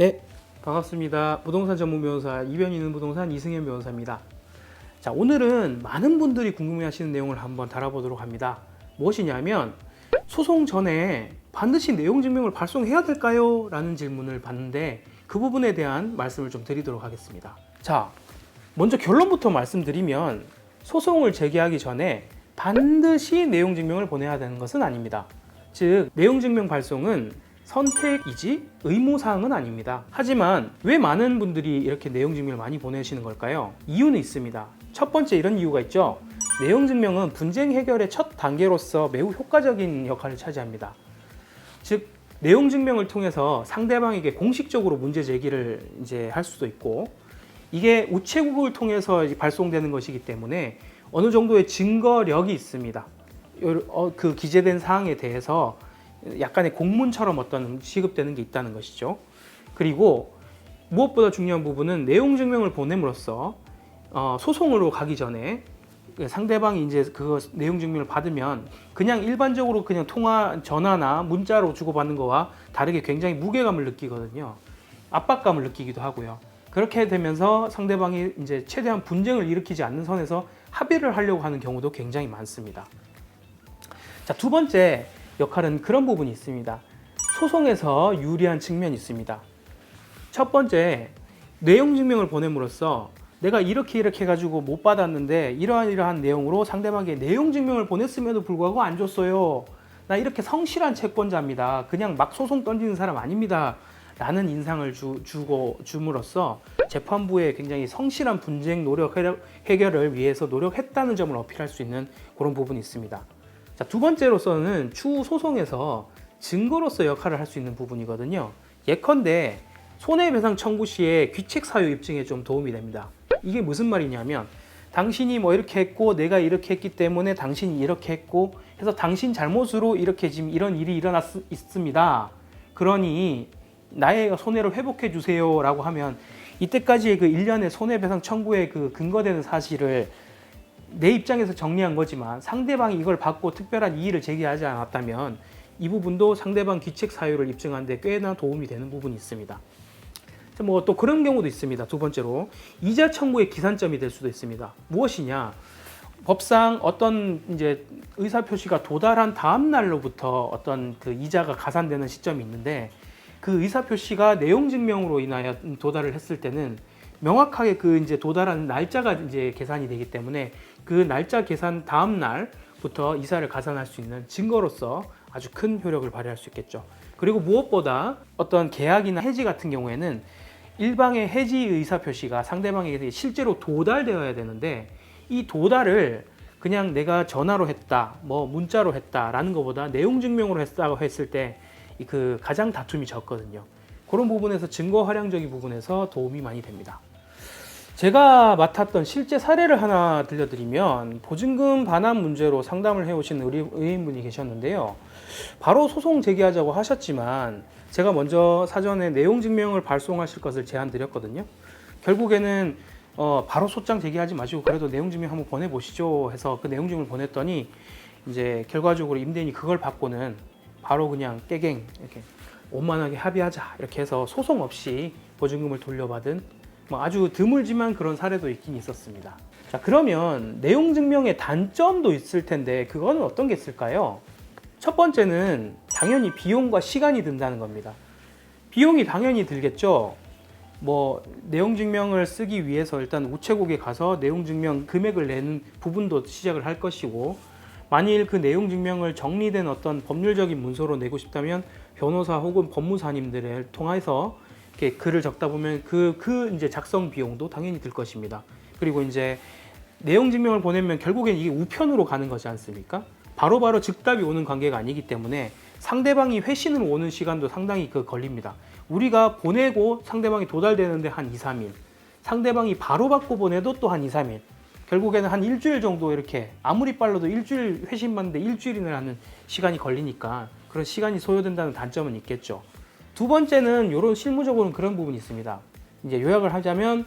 네, 반갑습니다. 부동산 전문 변호사 이변 있는 부동산 이승현 변호사입니다. 자, 오늘은 많은 분들이 궁금해하시는 내용을 한번 다뤄보도록 합니다. 무엇이냐면 소송 전에 반드시 내용 증명을 발송해야 될까요? 라는 질문을 받는데 그 부분에 대한 말씀을 좀 드리도록 하겠습니다. 자, 먼저 결론부터 말씀드리면 소송을 제기하기 전에 반드시 내용 증명을 보내야 되는 것은 아닙니다. 즉, 내용 증명 발송은 선택이지 의무 사항은 아닙니다. 하지만 왜 많은 분들이 이렇게 내용 증명을 많이 보내시는 걸까요? 이유는 있습니다. 첫 번째 이런 이유가 있죠. 내용 증명은 분쟁 해결의 첫 단계로서 매우 효과적인 역할을 차지합니다. 즉 내용 증명을 통해서 상대방에게 공식적으로 문제 제기를 이제 할 수도 있고 이게 우체국을 통해서 발송되는 것이기 때문에 어느 정도의 증거력이 있습니다. 요- 어, 그 기재된 사항에 대해서 약간의 공문처럼 어떤 취급되는 게 있다는 것이죠. 그리고 무엇보다 중요한 부분은 내용 증명을 보냄으로써 어, 소송으로 가기 전에 그 상대방이 이제 그 내용 증명을 받으면 그냥 일반적으로 그냥 통화 전화나 문자로 주고받는 거와 다르게 굉장히 무게감을 느끼거든요. 압박감을 느끼기도 하고요. 그렇게 되면서 상대방이 이제 최대한 분쟁을 일으키지 않는 선에서 합의를 하려고 하는 경우도 굉장히 많습니다. 자, 두 번째 역할은 그런 부분이 있습니다. 소송에서 유리한 측면이 있습니다. 첫 번째, 내용 증명을 보냄으로써 내가 이렇게 이렇게 해가지고 못 받았는데 이러한 이러한 내용으로 상대방에게 내용 증명을 보냈음에도 불구하고 안 줬어요. 나 이렇게 성실한 채권자입니다. 그냥 막 소송 던지는 사람 아닙니다. 라는 인상을 주, 주고 줌으로써 재판부에 굉장히 성실한 분쟁 노력 해결- 해결을 위해서 노력했다는 점을 어필할 수 있는 그런 부분이 있습니다. 자, 두 번째로서는 추후 소송에서 증거로서 역할을 할 수 있는 부분이거든요. 예컨대 손해배상 청구 시에 귀책 사유 입증에 좀 도움이 됩니다. 이게 무슨 말이냐면 당신이 뭐 이렇게 했고 내가 이렇게 했기 때문에 당신이 이렇게 했고 해서 당신 잘못으로 이렇게 지금 이런 일이 일어났습니다. 그러니 나의 손해를 회복해 주세요라고 하면 이때까지의 그 일련의 손해배상 청구의 그 근거되는 사실을 내 입장에서 정리한 거지만 상대방이 이걸 받고 특별한 이의를 제기하지 않았다면 이 부분도 상대방 귀책 사유를 입증하는데 꽤나 도움이 되는 부분이 있습니다. 뭐 또 그런 경우도 있습니다. 두 번째로 이자 청구의 기산점이 될 수도 있습니다. 무엇이냐? 법상 어떤 이제 의사 표시가 도달한 다음 날로부터 어떤 그 이자가 가산되는 시점이 있는데 그 의사 표시가 내용 증명으로 인하여 도달을 했을 때는 명확하게 그 이제 도달한 날짜가 이제 계산이 되기 때문에 그 날짜 계산 다음 날부터 이사를 가산할 수 있는 증거로서 아주 큰 효력을 발휘할 수 있겠죠. 그리고 무엇보다 어떤 계약이나 해지 같은 경우에는 일방의 해지 의사 표시가 상대방에게 실제로 도달되어야 되는데 이 도달을 그냥 내가 전화로 했다, 뭐 문자로 했다라는 것보다 내용 증명으로 했다고 했을 때 그 가장 다툼이 적거든요. 그런 부분에서 증거 활용적인 부분에서 도움이 많이 됩니다. 제가 맡았던 실제 사례를 하나 들려드리면 보증금 반환 문제로 상담을 해오신 의뢰인분이 계셨는데요. 바로 소송 제기하자고 하셨지만 제가 먼저 사전에 내용 증명을 발송하실 것을 제안드렸거든요. 결국에는 어, 바로 소장 제기하지 마시고 그래도 내용 증명 한번 보내보시죠 해서 그 내용 증명을 보냈더니 이제 결과적으로 임대인이 그걸 받고는 바로 그냥 깨갱 이렇게 원만하게 합의하자 이렇게 해서 소송 없이 보증금을 돌려받은 뭐 아주 드물지만 그런 사례도 있긴 있었습니다. 자 그러면 내용 증명의 단점도 있을 텐데 그거는 어떤 게 있을까요? 첫 번째는 당연히 비용과 시간이 든다는 겁니다. 비용이 당연히 들겠죠. 뭐 내용 증명을 쓰기 위해서 일단 우체국에 가서 내용 증명 금액을 내는 부분도 시작을 할 것이고 만일 그 내용 증명을 정리된 어떤 법률적인 문서로 내고 싶다면 변호사 혹은 법무사님들을 통해서 이렇게 글을 적다 보면 그, 그 이제 작성 비용도 당연히 들 것입니다. 그리고 이제 내용 증명을 보내면 결국엔 이게 우편으로 가는 거지 않습니까? 바로 바로 즉답이 오는 관계가 아니기 때문에 상대방이 회신을 오는 시간도 상당히 그 걸립니다. 우리가 보내고 상대방이 도달되는데 한 2, 3일. 상대방이 바로 받고 보내도 또 한 2, 3일. 결국에는 한 일주일 정도 이렇게 아무리 빨라도 일주일 회신 받는데 일주일이나 하는 시간이 걸리니까 그런 시간이 소요된다는 단점은 있겠죠. 두 번째는 이런 실무적으로는 그런 부분이 있습니다. 이제 요약을 하자면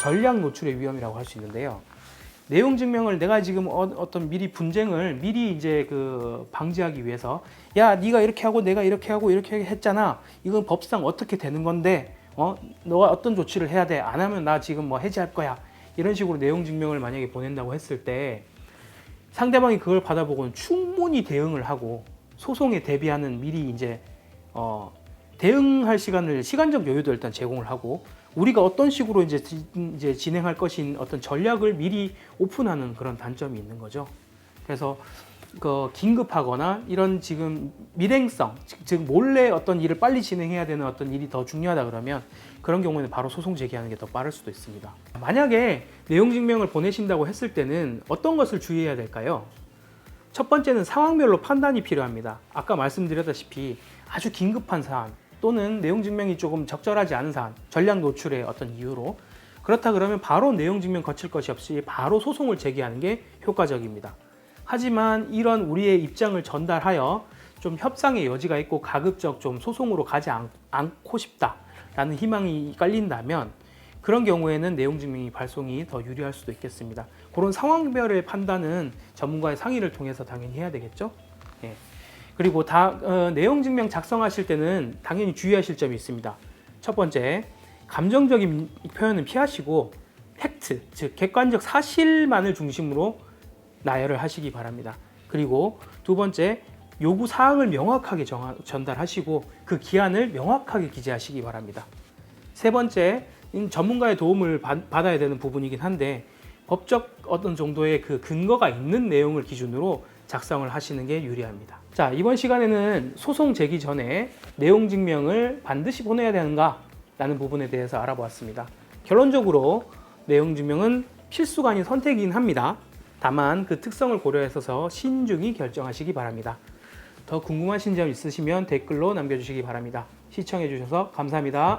전략 노출의 위험이라고 할 수 있는데요. 내용 증명을 내가 지금 어, 떤 미리 분쟁을 미리 이제 그 방지하기 위해서 야 네가 이렇게 하고 내가 이렇게 하고 이렇게 했잖아 이건 법상 어떻게 되는 건데 어, 너가 어떤 조치를 해야 돼. 안 하면 나 지금 뭐 해지할 거야. 이런 식으로 내용 증명을 만약에 보낸다고 했을 때 상대방이 그걸 받아보고는 충분히 대응을 하고 소송에 대비하는 미리 이제 어, 대응할 시간을 시간적 여유도 일단 제공을 하고 우리가 어떤 식으로 이제, 지- 이제 진행할 것인 어떤 전략을 미리 오픈하는 그런 단점이 있는 거죠. 그래서 그 긴급하거나 이런 지금 밀행성, 즉- 즉 몰래 어떤 일을 빨리 진행해야 되는 어떤 일이 더 중요하다 그러면 그런 경우에는 바로 소송 제기하는 게 더 빠를 수도 있습니다. 만약에 내용 증명을 보내신다고 했을 때는 어떤 것을 주의해야 될까요? 첫 번째는 상황별로 판단이 필요합니다. 아까 말씀드렸다시피 아주 긴급한 사안 또는 내용 증명이 조금 적절하지 않은 사안, 전략 노출의 어떤 이유로 그렇다 그러면 바로 내용 증명 거칠 것이 없이 바로 소송을 제기하는 게 효과적입니다. 하지만 이런 우리의 입장을 전달하여 좀 협상의 여지가 있고 가급적 좀 소송으로 가지 않, 않고 싶다라는 희망이 깔린다면 그런 경우에는 내용 증명이 발송이 더 유리할 수도 있겠습니다. 그런 상황별의 판단은 전문가의 상의를 통해서 당연히 해야 되겠죠. 예. 그리고 다 어, 내용 증명 작성하실 때는 당연히 주의하실 점이 있습니다. 첫 번째, 감정적인 표현은 피하시고 팩트, 즉 객관적 사실만을 중심으로 나열을 하시기 바랍니다. 그리고 두 번째, 요구 사항을 명확하게 정하- 전달하시고 그 기한을 명확하게 기재하시기 바랍니다. 세 번째, 인 전문가의 도움을 받, 받아야 되는 부분이긴 한데 법적 어떤 정도의 그 근거가 있는 내용을 기준으로 작성을 하시는 게 유리합니다. 자, 이번 시간에는 소송 제기 전에 내용 증명을 반드시 보내야 되는가? 라는 부분에 대해서 알아보았습니다. 결론적으로 내용 증명은 필수가 아닌 선택이긴 합니다. 다만 그 특성을 고려해서 신중히 결정하시기 바랍니다. 더 궁금하신 점 있으시면 댓글로 남겨주시기 바랍니다. 시청해주셔서 감사합니다.